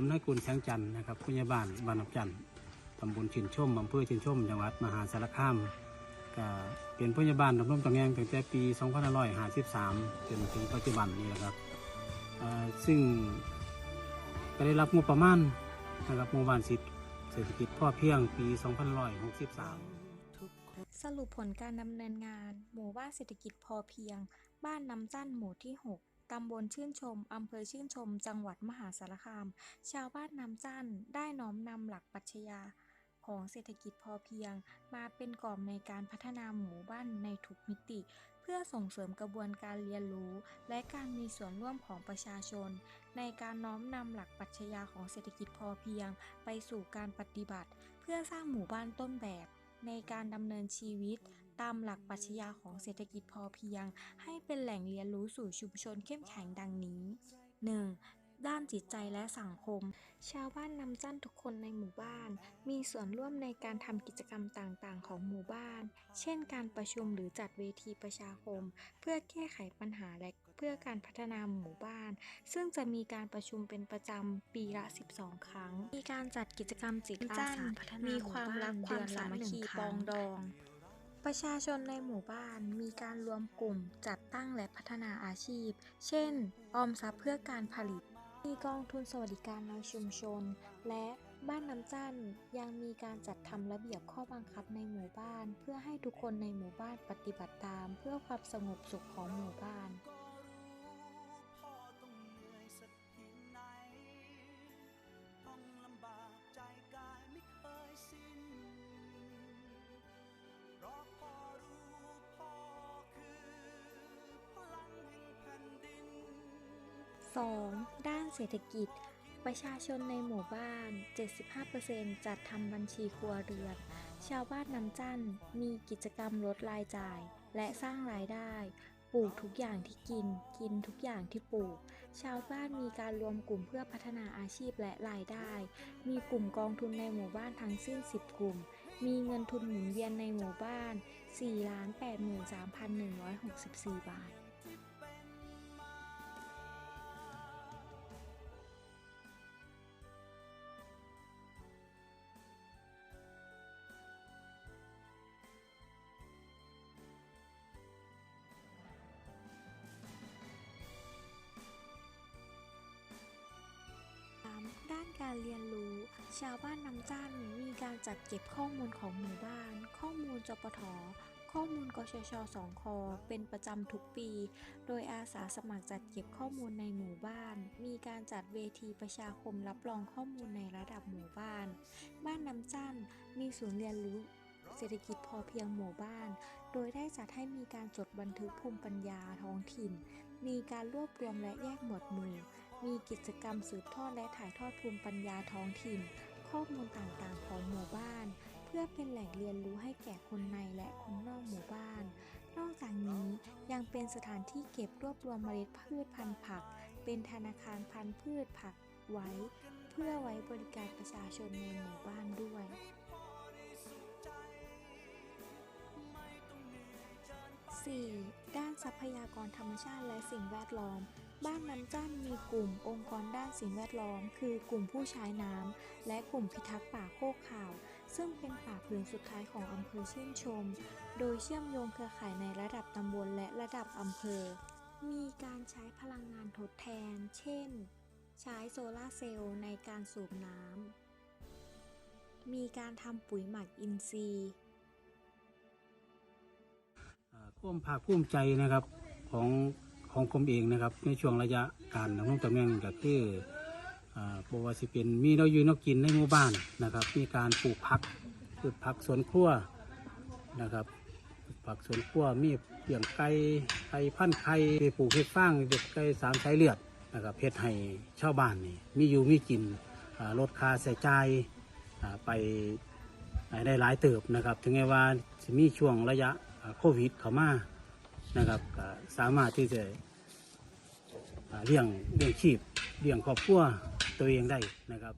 มนายกุลแสงจันทร์นะครับผู้ใหญ่บ้านบ้านน้ำจันทร์ตำบลชินชมอำเภอชินชมจังหวัดมหาสารคามก็เป็นผู้ใหญ่บ้านดำรงตำแหน่งตั้งแต่ปี2553จนถึงปัจจุบันนี้นะครับซึ่งก็ได้รับงบประมาณนะครับหมู่บ้านสิทธิเศรษฐกิจพ่อเพียงปี 2563 สรุปผลการดำเนินงาน หมู่บ้านเศรษฐกิจพอเพียง บ้านน้ำจั่นหมู่ที่ 6 ตำบลชื่นชม อำเภอชื่นชม จังหวัดมหาสารคาม ชาวบ้านน้ำจันได้น้อมนำหลักปรัชญาของเศรษฐกิจพอเพียง มาเป็นกรอบในการพัฒนาหมู่บ้านในทุกมิติ เพื่อส่งเสริมกระบวนการเรียนรู้ และการมีส่วนร่วมของประชาชน ในการน้อมนำหลักปรัชญาของเศรษฐกิจพอเพียง ไปสู่การปฏิบัติ เพื่อสร้างหมู่บ้านต้นแบบ ในการดำเนินชีวิต ตามหลักปรัชญาของเศรษฐกิจพอเพียง ให้เป็นแหล่งเรียนรู้สู่ชุมชนเข้มแข็งดังนี้ 1. ด้านจิตใจและสังคม ชาวบ้านนำจั่นทุกคนในหมู่บ้าน มีส่วนร่วมในการทำกิจกรรมต่างๆ ของหมู่บ้าน เช่น การประชุมหรือจัดเวทีประชาคม เพื่อแก้ไขปัญหาและเพื่อการพัฒนาหมู่บ้าน ซึ่งจะมีการประชุมเป็นประจำปีละ 12 ครั้ง มีการจัดกิจกรรมจิตอาสาพัฒนามีความรักความสามัคคีปองดอง ประชาชนในหมู่บ้านมีการรวมกลุ่มจัดตั้งและพัฒนาอาชีพ เช่น ออมทรัพย์เพื่อการผลิต มีกองทุนสวัสดิการในชุมชน และบ้านน้ำจันยังมีการจัดทำระเบียบข้อบังคับในหมู่บ้าน เพื่อให้ทุกคนในหมู่บ้านปฏิบัติตาม เพื่อความสงบสุขของหมู่บ้าน 2. ด้านเศรษฐกิจ ประชาชนในหมู่บ้าน 75%จัดทำบัญชีครัวเรือน ชาวบ้านน้ำจันมีกิจกรรมลดรายจ่าย และสร้างรายได้ ปลูกทุกอย่างที่กิน กินทุกอย่างที่ปลูก ชาวบ้านมีการรวมกลุ่มเพื่อพัฒนาอาชีพและรายได้ มีกลุ่มกองทุนในหมู่บ้านทั้งสิ้น 10 กลุ่ม มีเงินทุนหมุนเวียนในหมู่บ้าน 4,83,164 บาท การเรียนรู้ ชาวบ้านน้ำจั่นมีการจัดเก็บข้อมูลของหมู่บ้าน ข้อมูลจปทข้อมูลกชชสองคเป็นประจำทุกปี โดยอาสาสมัครจัดเก็บข้อมูลในหมู่บ้าน มีการจัดเวทีประชาคมรับรองข้อมูลในระดับหมู่บ้าน บ้านน้ำจันมีศูนย์เรียนรู้เศรษฐกิจพอเพียงหมู่บ้าน โดยได้จัดให้มีการจดบันทึกภูมิปัญญาท้องถิ่น มีการรวบรวมและแยกหมวดหมู่ มีกิจกรรมสืบทอดและถ่ายทอดภูมิปัญญาท้องถิ่น ข้อมูลต่างๆของหมู่บ้าน เพื่อเป็นแหล่งเรียนรู้ให้แก่คนในและคนนอกหมู่บ้าน นอกจากนี้ยังเป็นสถานที่เก็บรวบรวมเมล็ดพืชพันธุ์ผัก เป็นธนาคารพันธุ์พืชผักไว้ เพื่อไว้บริการประชาชนในหมู่บ้านด้วย 4. ด้านทรัพยากรธรรมชาติและสิ่งแวดล้อม บ้านน้ำจั่นมีกลุ่มองค์กรด้านสิ่งแวดล้อม คือกลุ่มผู้ใช้น้ำและกลุ่มพิทักษ์ป่าโคกข่าว ซึ่งเป็นป่าผืนสุดท้ายของอำเภอชื่นชม โดยเชื่อมโยงเครือข่ายในระดับตำบลและระดับอำเภอ มีการใช้พลังงานทดแทน เช่น ใช้โซลาร์เซลล์ในการสูบน้ำ มีการทำปุ๋ยหมักอินทรีย์อ่าความภาคภูมิใจนะครับของ ของผมเองนะครับ ในช่วงระยะการดำรงตำแหน่งก็คืออ่าบว่าสิเป็นมีเราอยู่นกกินในหมู่บ้านนะครับ มีการปลูกผักปลูกผักสวนครัวนะครับผักสวนครัวมีเลี้ยงไก่ไก่พันไข่ปลูกเห็ดฟางเด็กไก่สามสายเลือดนะครับเฮ็ดให้ชาวบ้านนี่มีอยู่มีกินลดค่าใช้จ่ายไปได้หลายเติบนะครับ ถึงแม้ว่าจะมีช่วงระยะโควิดเข้ามา นะครับก็สามารถที่จะเลี้ยงเลี้ยงชีพเลี้ยงครอบครัวตัวเองได้นะครับ